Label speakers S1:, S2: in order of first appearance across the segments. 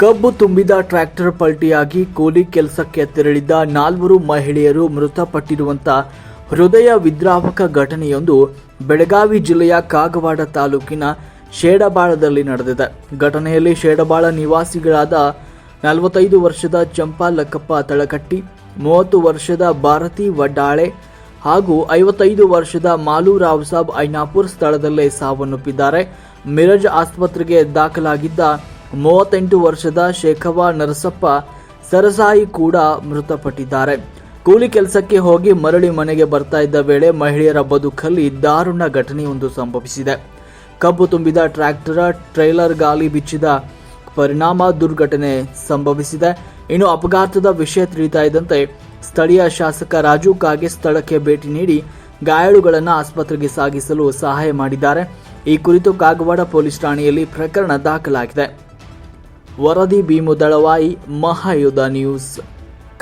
S1: ಕಬ್ಬು ತುಂಬಿದ ಟ್ರ್ಯಾಕ್ಟರ್ ಪಲ್ಟಿಯಾಗಿ ಕೂಲಿ ಕೆಲಸಕ್ಕೆ ತೆರಳಿದ್ದ ನಾಲ್ವರು ಮಹಿಳೆಯರು ಮೃತಪಟ್ಟಿರುವಂತ ಹೃದಯ ವಿದ್ರಾವಕ ಘಟನೆಯೊಂದು ಬೆಳಗಾವಿ ಜಿಲ್ಲೆಯ ಕಾಗವಾಡ ತಾಲೂಕಿನ ಶೇಡಬಾಳದಲ್ಲಿ ನಡೆದಿದೆ. ಘಟನೆಯಲ್ಲಿ ಶೇಡಬಾಳ ನಿವಾಸಿಗಳಾದ ನಲವತ್ತೈದು ವರ್ಷದ ಚಂಪಾ ಲಕ್ಕಪ್ಪ ತಳಕಟ್ಟಿ, ಮೂವತ್ತು ವರ್ಷದ ಭಾರತಿ ವಡ್ಡಾಳೆ ಹಾಗೂ ಐವತ್ತೈದು ವರ್ಷದ ಮಾಲು ರಾವ್ ಸಾಬ್ ಐನಾಪುರ್ ಸ್ಥಳದಲ್ಲೇ ಸಾವನ್ನಪ್ಪಿದ್ದಾರೆ. ಮಿರಜ್ ಆಸ್ಪತ್ರೆಗೆ ದಾಖಲಾಗಿದ್ದ ಮೂವತ್ತೆಂಟು ವರ್ಷದ ಶೇಖವ ನರಸಪ್ಪ ಸರಸಾಯಿ ಕೂಡ ಮೃತಪಟ್ಟಿದ್ದಾರೆ. ಕೂಲಿ ಕೆಲಸಕ್ಕೆ ಹೋಗಿ ಮರಳಿ ಮನೆಗೆ ಬರ್ತಾ ಇದ್ದ ವೇಳೆ ಮಹಿಳೆಯರ ಬದುಕಲ್ಲಿ ದಾರುಣ ಘಟನೆಯೊಂದು ಸಂಭವಿಸಿದೆ. ಕಬ್ಬು ತುಂಬಿದ ಟ್ರ್ಯಾಕ್ಟರ್, ಟ್ರೈಲರ್ ಗಾಲಿ ಬಿಚ್ಚಿದ ಪರಿಣಾಮ ದುರ್ಘಟನೆ ಸಂಭವಿಸಿದೆ. ಇನ್ನು ಅಪಘಾತದ ವಿಷಯ ತಿಳಿತಾ ಇದ್ದಂತೆ ಸ್ಥಳೀಯ ಶಾಸಕ ರಾಜು ಕಾಗೆ ಸ್ಥಳಕ್ಕೆ ಭೇಟಿ ನೀಡಿ ಗಾಯಾಳುಗಳನ್ನು ಆಸ್ಪತ್ರೆಗೆ ಸಾಗಿಸಲು ಸಹಾಯ ಮಾಡಿದ್ದಾರೆ. ಈ ಕುರಿತು ಕಾಗವಾಡ ಪೊಲೀಸ್ ಠಾಣೆಯಲ್ಲಿ ಪ್ರಕರಣ ದಾಖಲಾಗಿದೆ. ವರದಿ ಭೀಮುದಳವಾಯಿ ಮಹಾಯುಧ ನ್ಯೂಸ್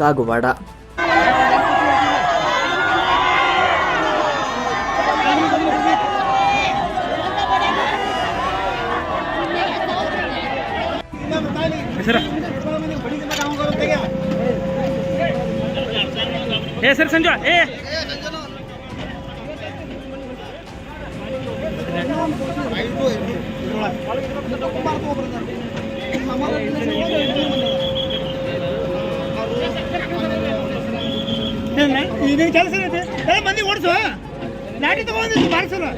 S1: ಕಾಗವಾಡ.
S2: ಏ ಸರ್ ಸಂಜು ಏ.
S3: ಇದೇನು ಕೆಲಸ ಇರುತ್ತೆ? ಮಂದಿ ಓಡಿಸು. ಲಾಟಿ ತಗೊಂಡಿದ್ದು ಬಾರಿಸಲ್ಲ